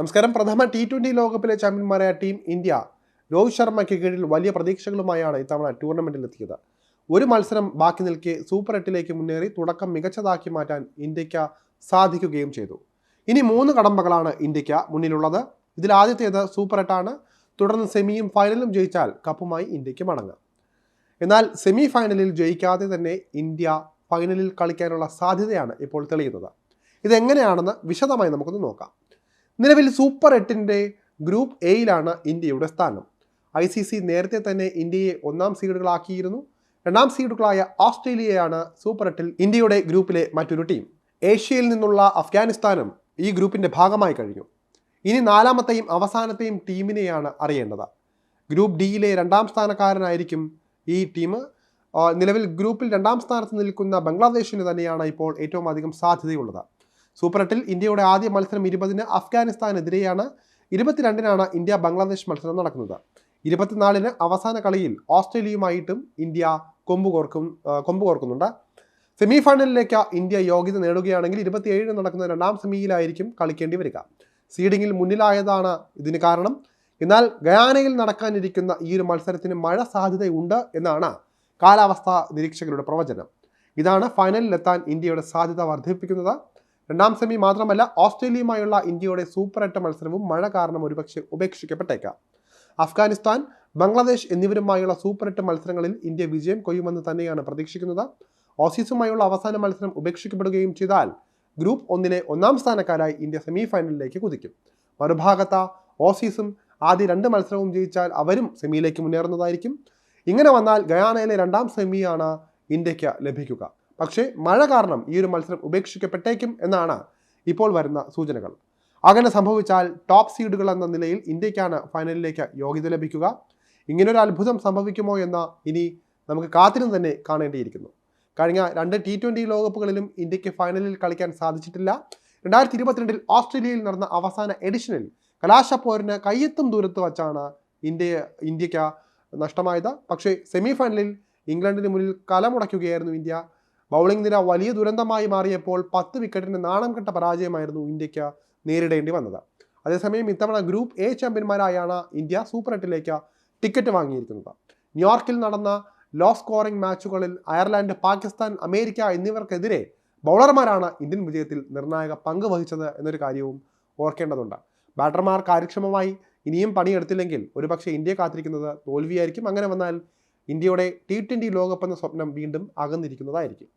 നമസ്കാരം. പ്രഥമ T twenty ലോകകപ്പിലെ ചാമ്പ്യന്മാരായ ടീം ഇന്ത്യ രോഹിത് ശർമ്മയ്ക്ക് കീഴിൽ വലിയ പ്രതീക്ഷകളുമായാണ് ഇത്തവണ ടൂർണമെന്റിൽ എത്തിയത് ഒരു മത്സരം ബാക്കി നിൽക്കെ സൂപ്പർ എട്ടിലേക്ക് മുന്നേറി തുടക്കം മികച്ചതാക്കി മാറ്റാൻ ഇന്ത്യയ്ക്ക് സാധിക്കുകയും ചെയ്തു. ഇനി മൂന്ന് കടമ്പകളാണ് ഇന്ത്യയ്ക്ക് മുന്നിലുള്ളത്. ഇതിൽ ആദ്യത്തേത് സൂപ്പർ എട്ടാണ്. തുടർന്ന് സെമിയും ഫൈനലും ജയിച്ചാൽ കപ്പുമായി ഇന്ത്യയ്ക്ക് മടങ്ങാം. എന്നാൽ സെമി ഫൈനലിൽ ജയിക്കാതെ തന്നെ ഇന്ത്യ ഫൈനലിൽ കളിക്കാനുള്ള സാധ്യതയാണ് ഇപ്പോൾ തെളിയുന്നത്. ഇതെങ്ങനെയാണെന്ന് വിശദമായി നമുക്കൊന്ന് നോക്കാം. നിലവിൽ സൂപ്പർ എട്ടിന്റെ ഗ്രൂപ്പ് എയിലാണ് ഇന്ത്യയുടെ സ്ഥാനം. ഐ സി സി നേരത്തെ തന്നെ ഇന്ത്യയെ ഒന്നാം സീഡുകളാക്കിയിരുന്നു. രണ്ടാം സീഡുകളായ ഓസ്ട്രേലിയയാണ് സൂപ്പർ എട്ടിൽ ഇന്ത്യയുടെ ഗ്രൂപ്പിലെ മറ്റൊരു ടീം. ഏഷ്യയിൽ നിന്നുള്ള അഫ്ഗാനിസ്ഥാനും ഈ ഗ്രൂപ്പിന്റെ ഭാഗമായി കഴിഞ്ഞു. ഇനി നാലാമത്തെയും അവസാനത്തെയും ടീമിനെയാണ് അറിയേണ്ടത്. ഗ്രൂപ്പ് ഡിയിലെ രണ്ടാം സ്ഥാനക്കാരനായിരിക്കും ഈ ടീം. നിലവിൽ ഗ്രൂപ്പിൽ രണ്ടാം സ്ഥാനത്ത് നിൽക്കുന്ന ബംഗ്ലാദേശിന് തന്നെയാണ് ഇപ്പോൾ ഏറ്റവും അധികം സാധ്യതയുള്ളത്. സൂപ്പർ എട്ടിൽ ഇന്ത്യയുടെ ആദ്യ മത്സരം ഇരുപതിന് അഫ്ഗാനിസ്ഥാനെതിരെയാണ്. ഇരുപത്തിരണ്ടിനാണ് ഇന്ത്യ ബംഗ്ലാദേശ് മത്സരം നടക്കുന്നത്. ഇരുപത്തിനാലിന് അവസാന കളിയിൽ ഓസ്ട്രേലിയയുമായിട്ടും ഇന്ത്യ കൊമ്പുകോർക്കും ആ, കൊമ്പുകോർക്കുന്നുണ്ട് സെമി ഫൈനലിലേക്ക് ഇന്ത്യ യോഗ്യത നേടുകയാണെങ്കിൽ ഇരുപത്തിയേഴിന് നടക്കുന്ന രണ്ടാം സെമിയിലായിരിക്കും കളിക്കേണ്ടി വരിക. സീഡിങ്ങിൽ മുന്നിലായതാണ് ഇതിന് കാരണം. എന്നാൽ ഗയാനയിൽ നടക്കാനിരിക്കുന്ന ഈ ഒരു മത്സരത്തിന് മഴ സാധ്യതയുണ്ട് എന്നാണ് കാലാവസ്ഥാ നിരീക്ഷകരുടെ പ്രവചനം. ഇതാണ് ഫൈനലിലെത്താൻ ഇന്ത്യയുടെ സാധ്യത വർദ്ധിപ്പിക്കുന്നത്. രണ്ടാം സെമി മാത്രമല്ല ഓസ്ട്രേലിയയുമായുള്ള ഇന്ത്യയുടെ സൂപ്പർ എട്ട് മത്സരവും മഴ കാരണം ഒരുപക്ഷെ ഉപേക്ഷിക്കപ്പെട്ടേക്കാം. അഫ്ഗാനിസ്ഥാൻ ബംഗ്ലാദേശ് എന്നിവരുമായുള്ള സൂപ്പർ എട്ട് മത്സരങ്ങളിൽ ഇന്ത്യ വിജയം കൊയ്യുമെന്ന് തന്നെയാണ് പ്രതീക്ഷിക്കുന്നത്. ഓസീസുമായുള്ള അവസാന മത്സരം ഉപേക്ഷിക്കപ്പെടുകയും ചെയ്താൽ ഗ്രൂപ്പ് ഒന്നിലെ ഒന്നാം സ്ഥാനക്കാരായി ഇന്ത്യ സെമി ഫൈനലിലേക്ക് കുതിക്കും. മറുഭാഗത്ത് ഓസീസും ആദ്യ രണ്ട് മത്സരവും ജയിച്ചാൽ അവരും സെമിയിലേക്ക് മുന്നേറുന്നതായിരിക്കും. ഇങ്ങനെ വന്നാൽ ഗയാനയിലെ രണ്ടാം സെമിയാണ് ഇന്ത്യയ്ക്ക് ലഭിക്കുക. പക്ഷേ മഴ കാരണം ഈ ഒരു മത്സരം ഉപേക്ഷിക്കപ്പെട്ടേക്കും എന്നാണ് ഇപ്പോൾ വരുന്ന സൂചനകൾ. അങ്ങനെ സംഭവിച്ചാൽ ടോപ്പ് സീഡുകൾ എന്ന നിലയിൽ ഇന്ത്യക്കാണ് ഫൈനലിലേക്ക് യോഗ്യത ലഭിക്കുക. ഇങ്ങനൊരു അത്ഭുതം സംഭവിക്കുമോ എന്ന ഇനി നമുക്ക് കാത്തിരുന്ന് തന്നെ കാണേണ്ടിയിരിക്കുന്നു. കഴിഞ്ഞ രണ്ട് ടി ട്വന്റി ലോകകപ്പുകളിലും ഇന്ത്യയ്ക്ക് ഫൈനലിൽ കളിക്കാൻ സാധിച്ചിട്ടില്ല. രണ്ടായിരത്തി ഇരുപത്തിരണ്ടിൽ ഓസ്ട്രേലിയയിൽ നടന്ന അവസാന എഡിഷനിൽ കലാശപ്പോരിന് കയ്യെത്തും ദൂരത്ത് വച്ചാണ് ഇന്ത്യ ഇന്ത്യയ്ക്ക് നഷ്ടമായത്. പക്ഷേ സെമി ഫൈനലിൽ ഇംഗ്ലണ്ടിന് മുന്നിൽ കലമുടയ്ക്കുകയായിരുന്നു ഇന്ത്യ. ബൗളിംഗ് നിര വലിയ ദുരന്തമായി മാറിയപ്പോൾ പത്ത് വിക്കറ്റിന് നാണം കെട്ട പരാജയമായിരുന്നു ഇന്ത്യയ്ക്ക് നേരിടേണ്ടി വന്നത്. അതേസമയം ഇത്തവണ ഗ്രൂപ്പ് എ ചാമ്പ്യന്മാരായാണ് ഇന്ത്യ സൂപ്പർ എട്ടിലേക്ക് ടിക്കറ്റ് വാങ്ങിയിരിക്കുന്നത്. ന്യൂയോർക്കിൽ നടന്ന ലോ സ്കോറിംഗ് മാച്ചുകളിൽ അയർലാൻഡ് പാകിസ്ഥാൻ അമേരിക്ക എന്നിവർക്കെതിരെ ബൗളർമാരാണ് ഇന്ത്യൻ വിജയത്തിൽ നിർണായക പങ്ക് വഹിച്ചത് എന്നൊരു കാര്യവും ഓർക്കേണ്ടതുണ്ട്. ബാറ്റർമാർ കാര്യക്ഷമമായി ഇനിയും പണിയെടുത്തില്ലെങ്കിൽ ഒരുപക്ഷെ ഇന്ത്യ കാത്തിരിക്കുന്നത് തോൽവിയായിരിക്കും. അങ്ങനെ വന്നാൽ ഇന്ത്യയുടെ ടി ട്വന്റി ലോകകപ്പ് എന്ന സ്വപ്നം വീണ്ടും അകന്നിരിക്കുന്നതായിരിക്കും.